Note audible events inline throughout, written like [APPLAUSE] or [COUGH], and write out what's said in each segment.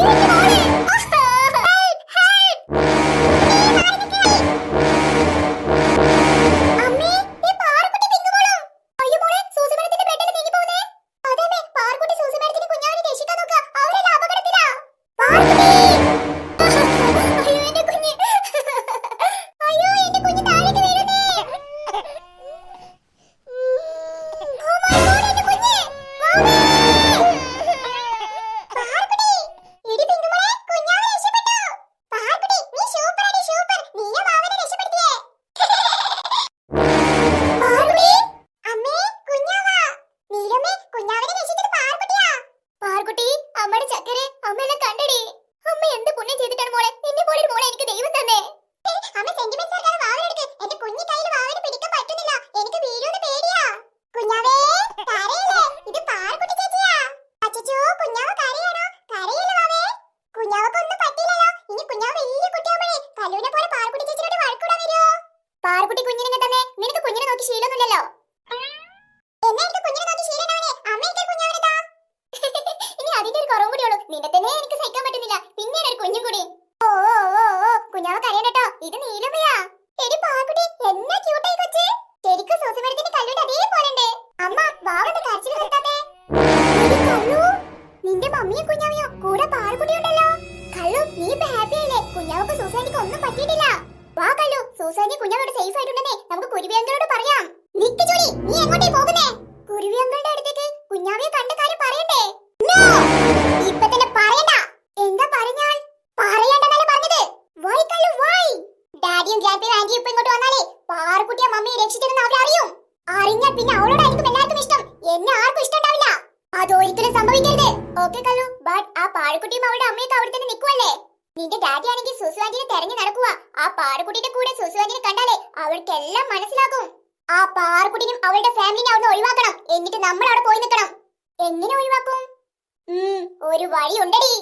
Oh my god! നിന്നെ തന്നെ എനിക്ക് സഹിക്കാൻ പറ്റുന്നില്ല. പിന്നെ ഒരു കുഞ്ഞും കൂടി. ഓ ഓ ഓ ഓ കുഞ്ഞാവ കരയണ്ടട്ടോ ഇത് നീലമയാ. എടി പാറുക്കുട്ടി എന്നാ ക്യൂട്ടായി കൊച്ചേ. ശരിക്കും സൂസിമരത്തിന്റെ കല്ലുണ്ട് അതേപോലെ ഉണ്ട്. അമ്മ വാവന്റെ കരച്ചിൽ കല്ലു നിന്റെ മമ്മിയും കുഞ്ഞാവിയോ കൂടെ പാറുക്കുട്ടി ഉണ്ടല്ലോ. കല്ലു നീ ഇപ്പൊ ആയില്ലേ കുഞ്ഞാവക്ക് സൂസാനിക്ക് ഒന്നും പറ്റിയിട്ടില്ല. വാ കല്ലു സൂസാനി കുഞ്ഞാവോട് സേഫ് ആയിട്ടുണ്ടെന്നേ നമുക്ക് കുരുവിയങ്കരോട് പറയാം. നിക്ക് ജോലി നീ എങ്ങോട്ടേ പോകുന്നേ തെരഞ്ഞു നടക്കുക ആ പാറുകുട്ടിയുടെ കൂടെ സുസുവാന്റിനെ കണ്ടാലേ അവൾക്കെല്ലാം മനസ്സിലാകും. ആ പാറുകുട്ടിനും അവളുടെ ഫാമിലിനെ അവിടെ ഒഴിവാക്കണം. എന്നിട്ട് നമ്മൾ അവിടെ പോയി നിൽക്കണം. എങ്ങനെ ഒഴിവാക്കും? ഒരു വഴി ഉണ്ടടി.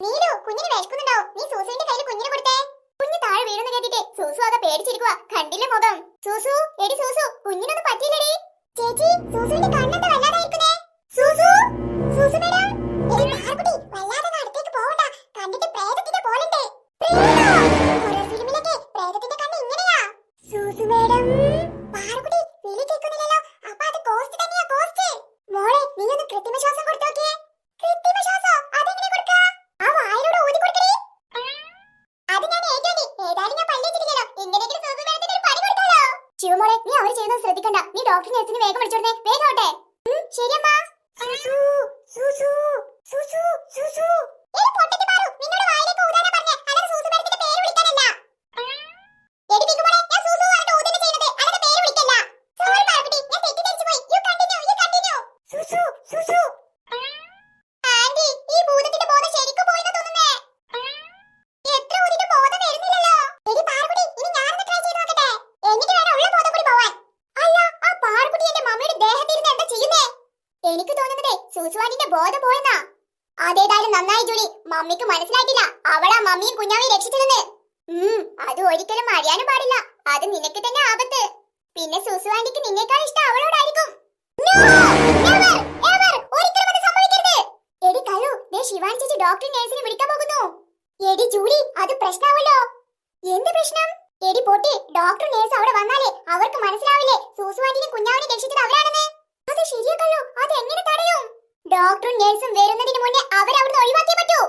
നീലു കുഞ്ഞിന് വിശക്കുന്നുണ്ടോ നീ സൂസുവിന്റെ കയ്യിൽ കുഞ്ഞിനെ കൊടുത്തേ. കുഞ്ഞ് താഴെ വീണെന്ന് കേട്ടിട്ട് സൂസു ആകെ പേടിച്ചിരിക്കുക കണ്ടില്ല മുഖം? സൂസു എടി സൂസു കുഞ്ഞിനൊന്നും പറ്റിയില്ലടി. ചേച്ചി സൂസുവിന്റെ കണ്ണെന്താ വല്ലാതായിരിക്കുന്നേ? സൂസു സൂസു മേഡം. നീ ഡോക്ടർ നഴ്സിന് വേഗം വിളിച്ചോടനെ വേഗം ഓട്ടെ ശരിയമ്മ. സൂസു സൂസു സൂസു സൂസു. ഏ പൊട്ടത്തി മാറു നിന്നോട് വായിലേക്ക് പറഞ്ഞേ അല്ലാതെ സൂസു മേഡത്തിന്റെ പേര് വിളിക്കാനല്ല എടി പിക്കുമോളെ ഞാൻ സൂസു പറഞ്ഞിട്ട് ഊതന്നെ ചെയ്യുന്നത് അല്ലാതെ പേര് വിളിക്കല്ല സോറി പാർക്കുട്ടി ഞാൻ തെറ്റിദ്ധരിച്ചു പോയി you continue you continue Soosu Soosu aunty ഈ ഭൂതത്തിന്റെ ബോധം ശരിക്കും പോയിന്ന് തോന്നുന്നേ എത്ര ഊതിട്ട് ബോധം വരുന്നില്ലല്ലോ എടി പാർക്കുട്ടി ഇനി ഞാനൊന്ന് ട്രൈ ചെയ്ത് നോക്കട്ടെ എന്നിട്ട് വേണം ഉള്ള ബോധം കൂടി പോവാൻ അല്ല ആ പാർക്കുട്ടി എന്റെ മമ്മിയുടെ ദേഹത്തിരുന്ന് എന്താ ചെയ്യുന്നേ എനിക്ക് തോന്നുന്നതേ സുസുവാനിന്റെ ബോധം പോയെന്നാ? അതേതായാലും നന്നായി ജോലി. മമ്മിക്ക് മനസ്സിലായിട്ടില്ല. അവളാ മമ്മിയും കുഞ്ഞാവിയും രക്ഷിച്ചതെന്ന് ഉം അത് ഒരിക്കലും അറിയാനും പാടില്ല. അത് നിനക്ക് തന്നെ ആപത്ത്. പിന്നെ സുസുവാനിക്ക് നിന്നേക്കാൾ ഇഷ്ടം അവളോടായിരിക്കും. എടി കല്ലു ദേ ശിവാനി ചേച്ചി ഡോക്ടർ നഴ്സിനെ വിളിക്കാൻ പോകുന്നു. എടി ജൂലി അത് പ്രശ്നാവല്ലോ. എന്ത് പ്രശ്നം? എടി പൊട്ടി ഡോക്ടർ നേഴ്സ് അവിടെ വന്നാലേ അവർക്ക് മനസ്സിലാവില്ലേ? സൂസുവാന്റിനെ കുഞ്ഞാവിനെ രക്ഷിച്ചത് അവരാണെന്ന്. അത് ശരിയാക്കല്ലോ അത് എങ്ങനെ തടയും? ഡോക്ടറും നേഴ്സും വരുന്നതിന് മുന്നേ അവരവിടുന്ന് ഒഴിവാക്കിയേ പറ്റൂ.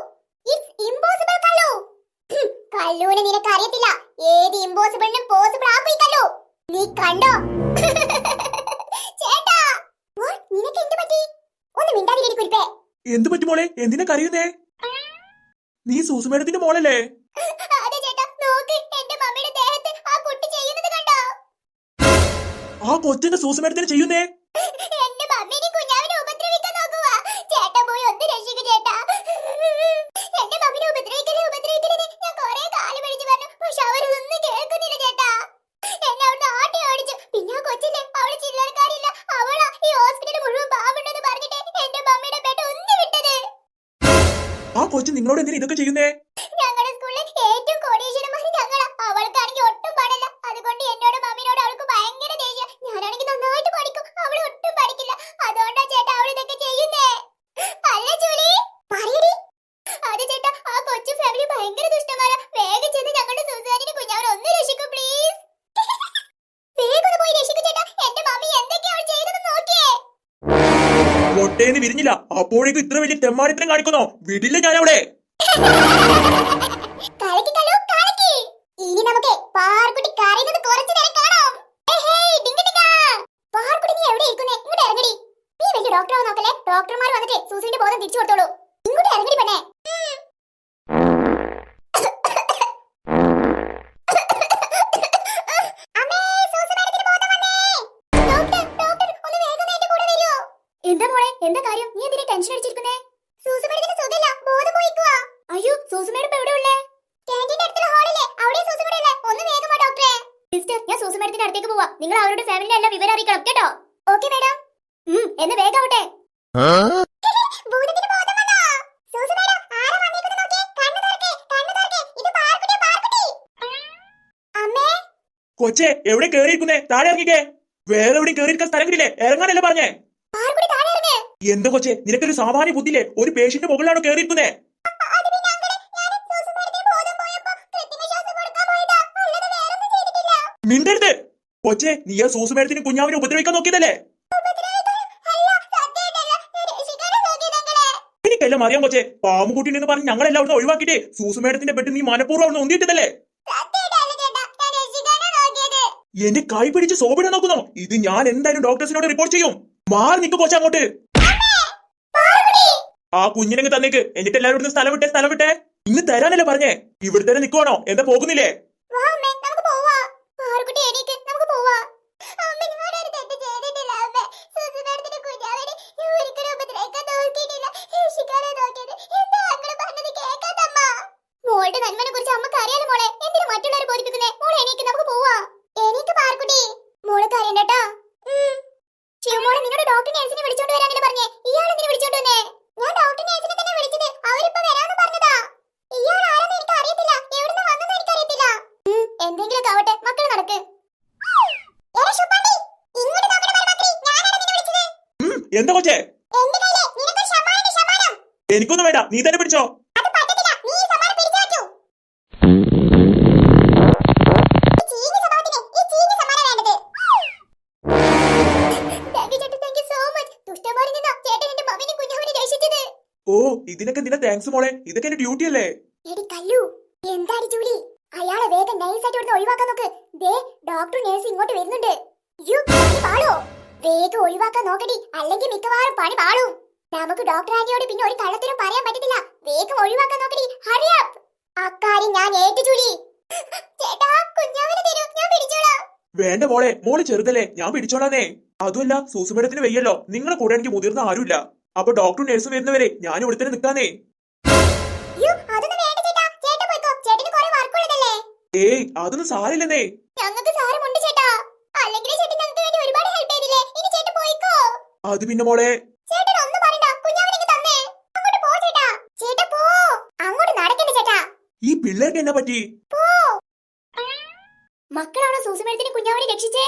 ഇറ്റ്സ് ഇമ്പോസിബിൾ കല്ലു. കല്ലൂനെ നിനക്ക് അറിയത്തില്ല ഏത് ഇമ്പോസിബിളിനും പോസിബിൾ ആക്കി കല്ലു. നീ കണ്ടോ? ചേട്ടാ? നിനക്ക് എന്ത് പറ്റി? ഒന്ന് മിണ്ടാതിരി കുരിപ്പേ. എന്ത് പറ്റി മോളെ? എന്തിനാ കരയുന്നേ? നീ സൂസുമേടത്തിന്റെ മോളല്ലേ? ആ കൊച്ചിന്റെ സൂസമേടത്തിന് ചെയ്യുന്നേ? കൊച്ചു നിങ്ങളോട് എന്തിനാ ഇതൊക്കെ ചെയ്യുന്നേ? ഞങ്ങളുടെ സ്കൂളിൽ ഏറ്റവും കോടീശ്വരന്മാർ ഒട്ടും അതുകൊണ്ട് എന്നോട് മമ്മിനോട് അവൾക്ക് ഭയങ്കര നന്നായിട്ട് പഠിക്കും. അവൾ ഒട്ടും പഠിക്കില്ല. ഇതൊക്കെ ചെയ്യുന്നേ. അല്ല ജൂലി. ആ കൊച്ചു ഫാമിലി ഭയങ്കര ദുഷ്ടന്മാരാ. വേഗം ഞങ്ങളുടെ ഒന്ന് രക്ഷിക്കൂ പ്ലീസ് വേഗം പോയി രക്ഷിക്കൂ ചേട്ടാ. എന്റെ മമ്മി എന്തൊക്കെ മൊട്ടേന്ന് വിരിഞ്ഞില്ല. അപ്പോഴേക്കും ഇത്ര വലിയ തെമ്മാടിത്തരം കാണിക്കുന്നോ? വിടില്ല ഞാൻ അവിടെ ഇനി നമുക്ക് പാർക്കുട്ടി നേരം പാർക്കുട്ടി നീ എവിടെ ഇങ്ങോട്ട് നീ വലിയ നോക്കല്ലേ? ഡോക്ടർമാർ വന്നിട്ട് സൂസിന്റെ ബോധം തിരിച്ചു കൊടുത്തോളൂ. ഇങ്ങോട്ട് ഇറങ്ങടി പെണ്ണേ അമ്മേ, സൂസി മാഡത്തിന് ബോധം വന്നേ. ഡോക്ടർ, ഡോക്ടർ, ഒന്ന് വേഗം എന്റെ കൂടെ വരൂ. എന്താ മോളെ എന്താ കാര്യം നീ എന്തിനാ ടെൻഷൻ അടിച്ചിരിക്കുന്നേ സൂസി മാഡത്തിന് സുഖമില്ല ബോധം പോയിക്കുവാ അയ്യോ സൂസി മാഡം ഇപ്പൊ എവിടെ ഉള്ളേ ക്യാന്റീന്റെ അടുത്തുള്ള ഹാളിലെ അവിടെ സൂസി മാഡം ഉള്ളേ ഒന്ന് വേഗം വാ ഡോക്ടറെ സിസ്റ്റർ സൂസി അടുത്തേക്ക് പോവാ. നിങ്ങൾ അവരുടെ ഫാമിലിനെ എല്ലാം വിവരം അറിയിക്കണം കേട്ടോ? ഓക്കെ മാഡം ഉം എന്ന് വേഗം ആവട്ടെ. കൊച്ചെ എവിടെ കേറിയിരിക്കുന്നേ? താഴെ ഇറങ്ങിക്കേ. വേറെ എവിടെയും കേറിയിരിക്കാൻ സ്ഥലം കിട്ടില്ലേ ഇറങ്ങാനല്ലേ പറഞ്ഞേ? പാർക്കുട്ടി താഴെ ഇറങ്ങ്. എന്താ കൊച്ചെ നിനക്കൊരു സാമാന്യ ബുദ്ധിയില്ലേ? ഒരു പേഷ്യന്റ് മുകളിലാണോ കേറിയിരിക്കുന്നേ? മിണ്ടരുത്. കൊച്ചെ നീ ആ സൂസുമേരത്തിന് കുഞ്ഞാവിനെ ഉപദ്രവിക്കാൻ നോക്കിയതല്ലേ? എനിക്കെല്ലാം അറിയാം കൊച്ചെ. പാമ്പുകുട്ടി എന്ന് പറഞ്ഞ് ഞങ്ങളെല്ലാം അവിടെ ഒഴിവാക്കിയിട്ട് സൂസുമേടത്തിന്റെ ബെഡ് നീ മനപൂർവം അവിടെ ഒന്നിയിട്ടതല്ലേ? എന്റെ കൈ പിടിച്ച് സോബിനെ നോക്കുന്നോ. ഇത് ഞാൻ എന്തായാലും ഡോക്ടേഴ്സിനോട് റിപ്പോർട്ട് ചെയ്യും. മാറി നിൽക്കും പോച്ച അങ്ങോട്ട്. ആ കുഞ്ഞിനെ തന്നേക്ക്. എന്നിട്ട് എല്ലാവരും സ്ഥലം വിട്ടേ സ്ഥലം വിട്ടേ. ഇന്ന് തരാനല്ലേ പറഞ്ഞേ? ഇവിടെ തന്നെ നിൽക്കുവാണോ എന്താ പോകുന്നില്ലേ വാ അമ്മേ നമുക്ക് പോവാ പാറുകുട്ടി എണീക്ക് നമുക്ക് പോവാ അമ്മ ഞാനൊരു തെറ്റ് ചെയ്തിട്ടില്ല അമ്മ സുസു മേഡത്തിന്റെ കുഞ്ഞാവനെ ഞാൻ ഒരിക്കലും ഉപദ്രവിക്കാൻ നോക്കിയിട്ടില്ല രക്ഷിക്കാനാ നോക്കിയത് എന്താ അങ്ങൾ പറഞ്ഞത് കേൾക്കാത്തമ്മ മോളുടെ നന്മനെ കുറിച്ച് അമ്മയ്ക്ക് അറിയാലോ മോളെ എന്തിനു മറ്റുള്ളവരെ ബോധിപ്പിക്കുന്നേ മോളെ എണീക്ക് നമുക്ക് പോവാ എണീക്ക് പാർക്കുട്ടി മോൾ കരയണ്ടട്ടോ ശിവമോളെ നിന്നോട് ഡോക്ടർ വരാൻ വിളിച്ചോണ്ട് വരാനല്ലേ പറഞ്ഞേ. ഇയാൾ എന്തിനു വിളിച്ചോണ്ട് വന്നേ? ഞാൻ ഡോക്ടർ നേഴ്സിനെ തന്നെ വിളിച്ചത്. അവരിപ്പോ വരാന്ന് പറഞ്ഞതാ. ഇയാൾ ആരാന്ന് എനിക്ക് അറിയത്തില്ല. എവിടുന്ന് വന്നെന്ന് എനിക്ക് അറിയത്തില്ല. എന്തെങ്കിലും ആവട്ടെ. മക്കൾ നടക്ക്. എന്താ കൊച്ചേ. എനിക്കൊന്നും വേണ്ട. നീ തന്നെ പിടിച്ചോ അത് പറ്റത്തില്ല, നീ ഈ സമ്മാനം പിടിച്ചു പറ്റൂ. ഈ ചീഞ്ഞ സ്വഭാവത്തിന് ഈ ചീഞ്ഞ സമ്മാനം വേണ്ടത്. Thank you ചേട്ടാ, thank you so much. ദുഷ്ടന്മാരിൽ നിന്നാ ചേട്ടൻ എന്റെ മമ്മിനെ കുഞ്ഞാവിനെ രക്ഷിച്ചത്. ഓ ഇതിനൊക്കെ നിന്റെ താങ്ക്സ് മോളെ. ഇതൊക്കെ എന്റെ ഡ്യൂട്ടി അല്ലേ? എടി കല്ലു എന്താടി ജൂലി? അയാളെ വേഗം നൈസായിട്ട് ഇവിടുന്ന് ഒഴിവാക്കാൻ നോക്ക്. ദേ ഡോക്ടർ നേഴ്സ് ഇങ്ങോട്ട് വരുന്നുണ്ട്. യ്യോ, പാളോ? വേഗം ഒഴിവാക്കാൻ നോക്കടി. അല്ലെങ്കിൽ മിക്കവാറും പണി പാളും നമുക്ക് ഡോക്ടർ ആന്റിയോട് പിന്നെ ഒരു കള്ളത്തിനും പറയാൻ പറ്റത്തില്ല. വേഗം ഒഴിവാക്കാൻ നോക്കടി. ഹറി അപ്പ് അക്കാര്യം ഞാൻ ഏറ്റു ജൂലി. ചേട്ടാ കുഞ്ഞാവിനെ തരൂ. ഞാൻ പിടിച്ചോളാം. വേണ്ട മോളെ. മോൾ ചെറുതല്ലേ. ഞാൻ പിടിച്ചോളാന്നേ. അതുമല്ല സൂസുമേടത്തിന് വയ്യല്ലോ. നിങ്ങളെ കൂടെ എനിക്ക് മുതിർന്ന ആരുമില്ല. അപ്പൊ ഡോക്ടറും നഴ്സും വരുന്നവരെ ഞാൻ ഇവിടെ തന്നെ നിൽക്കാന്നേ. ഏയ് അതൊന്നും സാരില്ലെന്നേ ഞങ്ങൾക്ക് സാരമുണ്ട് ചേട്ടാ. അല്ലെങ്കിൽ ചേട്ടൻ ഞങ്ങൾക്ക് വേണ്ടി ഒരുപാട് ഹെൽപ്പ് ചെയ്തില്ലേ? ഇനി ചേട്ടൻ പോയിക്കോ. അത് പിന്നെ മോളെ. ചേട്ടൻ ഒന്നും പറയണ്ട. തന്നേ. അങ്ങോട്ട് പോ ചേട്ടാ. ചേട്ടാ പോ. അങ്ങോട്ട് നടക്കണ്ട ചേട്ടാ. ഈ പിള്ളേർക്ക് എന്നാ പറ്റി? പോ. മക്കളാണോ സൂസുമേടത്തിന് കുഞ്ഞാവിനെ രക്ഷിച്ചേ?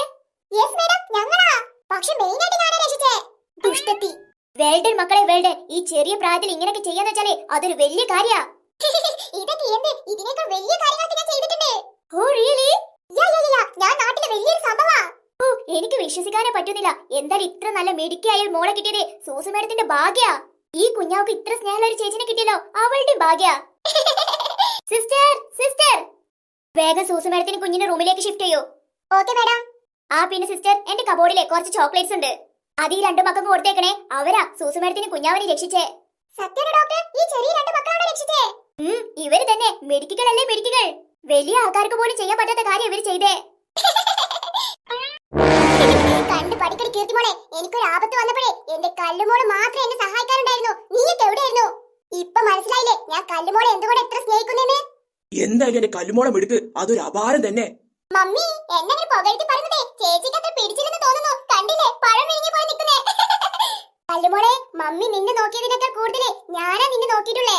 യെസ് മേഡം ഞങ്ങളാ. പക്ഷെ മെയിൻ ആയിട്ട് ഞാനാ രക്ഷിച്ചേ. ദുഷ്ടത്തി. വേൾഡൻ മക്കളെ വേൾഡൻ ഈ ചെറിയ പ്രായത്തിൽ ഇങ്ങനെയൊക്കെ ചെയ്യാന്ന് വെച്ചാലേ അതൊരു വലിയ കാര്യാ. [LAUGHS] ഇതൊക്കെ എന്ത്? ഇതിനേക്കാൾ വലിയ കാര്യങ്ങളൊക്കെ ഞാൻ ചെയ്തിട്ടുണ്ട് ഓ റിയലി ഞാൻ നാട്ടിലെ വലിയൊരു സംഭവാ ഓ എനിക്ക് വിശ്വസിക്കാനേ പറ്റുന്നില്ല. എന്തായാലും ഇത്ര നല്ല മിടുക്കിയായ ഒരു മോളെ കിട്ടിയത് സൂസു മേഡത്തിന്റെ ഭാഗ്യ. ഈ കുഞ്ഞാവക്ക് ഇത്ര സ്നേഹമുള്ള ഒരു ചേച്ചിനെ കിട്ടിയല്ലോ അവളുടെ ഭാഗ്യ. Sister sister. വേഗം സൂസു മേഡത്തിന് കുഞ്ഞിന്റെ റൂമിലേക്ക് ഷിഫ്റ്റ് ചെയ്യൂ. Okay madam. ആ പിന്നെ സിസ്റ്റർ എന്റെ കബോർഡിലെ കുറച്ച് ചോക്ലേറ്റ്സ് ഉണ്ട്. അത് ഈ രണ്ടു മക്കൾക്ക് കൊടുത്തേക്കണേ. അവരാ സൂസു മേഡത്തിന് കുഞ്ഞാവിനെ രക്ഷിച്ചേ. സത്യം ഡോക്ടർ ഈ ചെറിയ രണ്ട് മക്കളാണ് രക്ഷിച്ചേ. ഇവർ തന്നെ മെഡിക്കുകളല്ലേ മെഡിക്കുകൾ വലിയ ആൾക്കാർക്ക് പോലും ചെയ്യാൻ പറ്റാത്ത കാര്യം ഇവർ ചെയ്തേ. കീർത്തിമോളെ എനിക്കൊരു ആപത്ത് വന്നപ്പോഴേ എന്റെ കല്ലുമോൾ മാത്രം എന്നെ സഹായിക്കാനുണ്ടായിരുന്നു നീയൊക്കെ എവിടെയായിരുന്നു? ഇപ്പൊ മനസ്സിലായില്ലേ ഞാൻ കല്ലുമോളെ എന്തുകൊണ്ട് എത്ര സ്നേഹിക്കുന്നെന്ന്? എന്തായാലും എന്റെ കല്ലുമോളം എടുക്ക് അതൊരു അപാരം തന്നെ. മമ്മി എന്നെ പുകഴ്ത്തി പറഞ്ഞതേ ചേച്ചിക്ക് അത്ര പിടിച്ചില്ലെന്ന് തോന്നുന്നു. കണ്ടില്ലേ? പഴം വിഴുങ്ങി പോയി നിൽക്കുന്നേ. [LAUGHS] കല്ലുമോളെ മമ്മി നിന്നെ നോക്കിയതിനേക്കാൾ കൂടുതൽ ഞാനാ നിന്നെ നോക്കിയിട്ടുള്ളേ.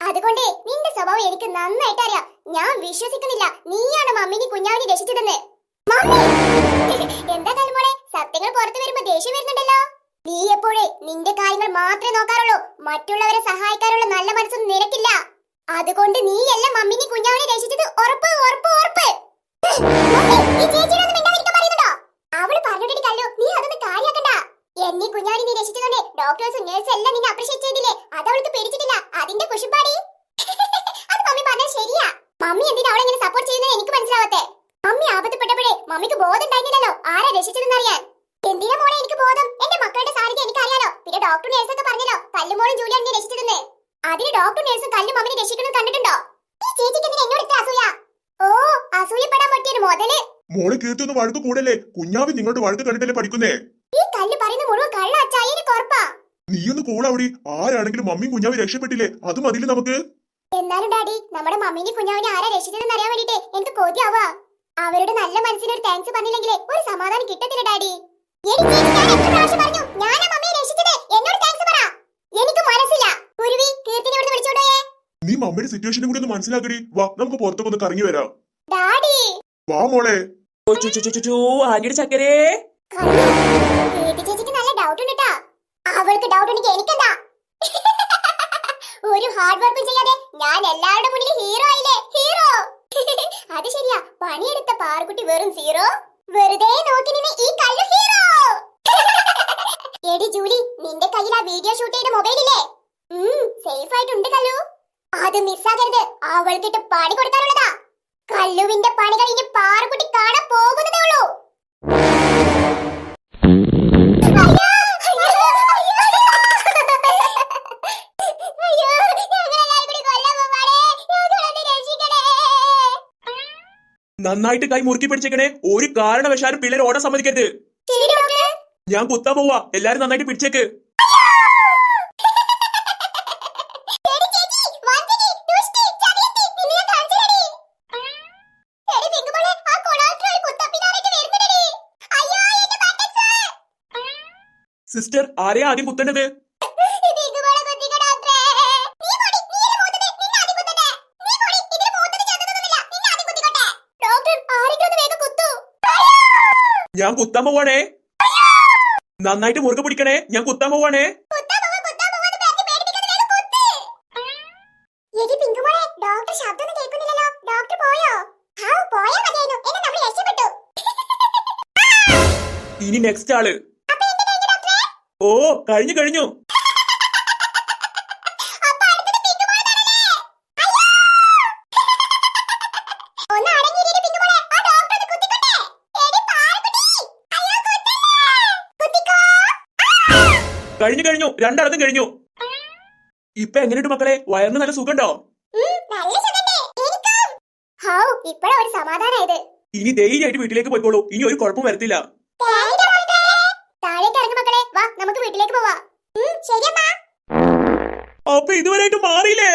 അതുകൊണ്ട് നിന്റെ സ്വഭാവം എനിക്ക് നന്നായിട്ട് അറിയാം ഞാൻ വിശ്വസിക്കുന്നില്ല. നീയാണ് മമ്മിനി കുഞ്ഞാവിനെ രക്ഷിച്ചതെന്ന്. എന്താ കല്ലുമോളെ സത്യങ്ങൾ പുറത്തു നീ നിന്റെ കാര്യങ്ങൾ മാത്രമേ നോക്കാറുള്ളൂ. മറ്റുള്ളവരെ സഹായിക്കാനുള്ള നല്ല മനസ്സൊന്നും നിനക്കില്ല. അതുകൊണ്ട് നീയല്ല മമ്മിനി കുഞ്ഞാവിനെ രക്ഷിച്ചത്. ഉറപ്പ് ഉറപ്പ് ഉറപ്പ് മമ്മി, ഈ ചേച്ചിയോടൊന്ന് മിണ്ടാതിരിക്കാൻ പറയുന്നുണ്ടോ? അവൾ പറഞ്ഞിട്ട് കല്ലു നീ അതൊന്നും കാര്യാക്കണ്ട എന്നീ കുഞ്ഞാടി നീ രക്ഷിച്ചതുകൊണ്ട് ഡോക്ടേഴ്സും നേഴ്സും എല്ലാം നിന്നെ അപ്രീഷിയേറ്റ് ചെയ്തില്ലേ അത് അവൾക്ക് പിടിച്ചിട്ടില്ല അതിന്റെ കുഷിപ്പാടി അത് മമ്മി പറഞ്ഞത് ശരിയാ മമ്മി എന്തിനാ അവളെ ഇങ്ങനെ സപ്പോർട്ട് ചെയ്യുന്നത് എനിക്ക് മനസ്സിലാവത്തെ മമ്മി ആപത്തപ്പെട്ടപ്പോഴേ മമ്മിക്ക് ബോധം ഉണ്ടായിരുന്നില്ലല്ലോ ആരാ രക്ഷിച്ചതെന്ന് അറിയാൻ എന്തിനാ മോളെ എനിക്ക് ബോധം എന്റെ മക്കളുടെ സാന്നിധ്യം എനിക്ക് അറിയാലോ പിന്നെ ഡോക്ടർ നേഴ്സ് ഒക്കെ പറഞ്ഞല്ലോ കല്ലുമോളും ജൂലിയാണ് നീ രക്ഷിച്ചതെന്ന് അതിന് ഡോക്ടർ നേഴ്സും കല്ലും മമ്മിനെ രക്ഷിക്കുന്നത് കണ്ടിട്ടുണ്ടോ ഈ ചേച്ചിക്ക് എന്തിനാ എന്നോട് ഇത്ര അസൂയ ഓ അസൂയപ്പെടാൻ പറ്റിയൊരു മുതൽ മോൾ കീർത്തി ഒന്ന് വഴക്ക് കൂടല്ലേ? കുഞ്ഞാവി നിങ്ങളുടെ വഴക്ക് കണ്ടിട്ടല്ലേ പഠിക്കുന്നേ? ഈ കല്ല് പറയുന്ന മുഴുവൻ കള്ള അച്ചായന് കൊറപ്പാ നീയൊന്ന് കൂളാവടി ആരാണെങ്കിലും മമ്മിയും കുഞ്ഞാവി രക്ഷപ്പെട്ടില്ലേ? അത് മതിൽ നമുക്ക്? എന്നാലും ഡാഡി നമ്മുടെ മമ്മീനെ കുഞ്ഞാവിനെ ആരാ രക്ഷിച്ചതെന്ന് അറിയാൻ വേണ്ടിട്ട് എനിക്ക് കൊതിയാവാ അവരുടെ നല്ല മനസ്സിന് ഒരു താങ്ക്സ് പറഞ്ഞില്ലെങ്കിൽ ഒരു സമാധാനം കിട്ടത്തില്ല ഡാഡി. എനിക്ക് ഞാൻ എത്ര പ്രാവശ്യം പറഞ്ഞു ഞാനാ മമ്മിയെ രക്ഷിച്ചത്? എന്നോട് താങ്ക്സ് പറ. എനിക്ക് മനസ്സില്ല. കുരുവി കീർത്തിനെ ഇവിടുന്ന് വിളിച്ചോണ്ടേ നീ മമ്മിയുടെ സിറ്റുവേഷനും കൂടി ഒന്ന് മനസ്സിലാക്കടി. വാ നമുക്ക് പുറത്തൊക്കെ ഒന്ന് കറങ്ങി വരാം. ഡാഡി വാ മോളെ. ആന്റിയുടെ ചക്കരേ. ചേച്ചിക്ക് നല്ല ഡൗട്ട് ഉണ്ട്. അവൾക്ക് ഡൗട്ട് ഉണ്ടെങ്കിൽ എനിക്കെന്താ? ഒരു ഹാർഡ് വർക്കും ചെയ്യാതെ ഞാൻ എല്ലാവരുടെ മുന്നിൽ ഹീറോ ആയില്ലേ? ഹീറോ അത് ശരിയാ. പണിയെടുത്ത പാറുകുട്ടി വെറും സീറോ വെറുതെ നോക്കി നിന്ന് ഈ കള്ളു ഹീറോ എടി ജൂലി നിന്റെ കയ്യിൽ ആ വീഡിയോ ഷൂട്ട് ചെയ്ത മൊബൈൽ ഇല്ലേ? സേഫ് ആയിട്ടുണ്ട് കല്ലു. അത് മിസ്സാകരുത് അവൾക്കിട്ട് പണി കൊടുക്കാനുള്ളതാ. കല്ലുവിന്റെ പണികൾ ഇനി പാറുകുട്ടി കാണാൻ പോകുന്നതേ ഉള്ളൂ. നന്നായിട്ട് കൈ മുറുക്കി പിടിച്ചേക്കണേ ഒരു കാരണവശാലും പിള്ളേർ ഓടാൻ സമ്മതിക്കരുത്. ഞാൻ കുത്താൻ പോവാ. എല്ലാരും നന്നായിട്ട് പിടിച്ചേക്ക് എടി ചേച്ചി, വഞ്ചകി, ദുഷ്ടി, ചതിയത്തി, നിന്നെ ഞാൻ കാണിച്ചുതരാടി. എടി പിങ്കുമോളെ, ആ കൊളാട്ടർ ഒരു കുത്തപ്പിനാരായിട്ട് വരുന്നുണ്ടെടി. അയ്യോ, എന്റെ ബട്ടക്സ്. സിസ്റ്റർ ആരെയാ ആദ്യം കുത്തേണ്ടത് ഈ പിങ്കുമോളെ കുത്തിക്കോ ഡോക്ടറെ. നീ പോടി, നീയല്ലേ മൂത്തത്, നിന്നെ ആദ്യം കുത്തട്ടെ. നീ പോടി, ഇതിൽ മൂത്തത് ചെറുതൊന്നുമില്ല, നിന്നെ ആദ്യം കുത്തിക്കോട്ടെ. ഡോക്ടർ, ആരെങ്കിലും ആരെയാ ആദ്യം കുത്തേണ്ടത്? ഞാൻ കുത്താൻ പോവാണേ. നന്നായിട്ട് മുറുകെ പിടിക്കണേ. ഞാൻ കുത്താൻ പോവാണേ. ഇനി നെക്സ്റ്റ് ആൾ അപ്പൊ എന്ത് കഴിഞ്ഞു ഡോക്ടറെ? ഓ കഴിഞ്ഞു കഴിഞ്ഞു. കഴിഞ്ഞു കഴിഞ്ഞു. രണ്ടടത്തും കഴിഞ്ഞു. ഇപ്പൊ എങ്ങനെയുണ്ട് മക്കളെ? വയറിന് നല്ല സുഖണ്ടോ. ഇനി ധൈര്യമായിട്ട് വീട്ടിലേക്ക് പോയിക്കോളൂ. ഇനി ഒരു കുഴപ്പം വരത്തില്ല താങ്ക് യു, ഡോക്ടറെ. താഴേക്ക് ഇറങ്ങ് മക്കളെ. വാ, നമുക്ക് വീട്ടിലേക്ക് പോവാ. ഉം, ശരി അമ്മ. അപ്പൊ ഇതുവരെയായിട്ട് മാറിയില്ലേ?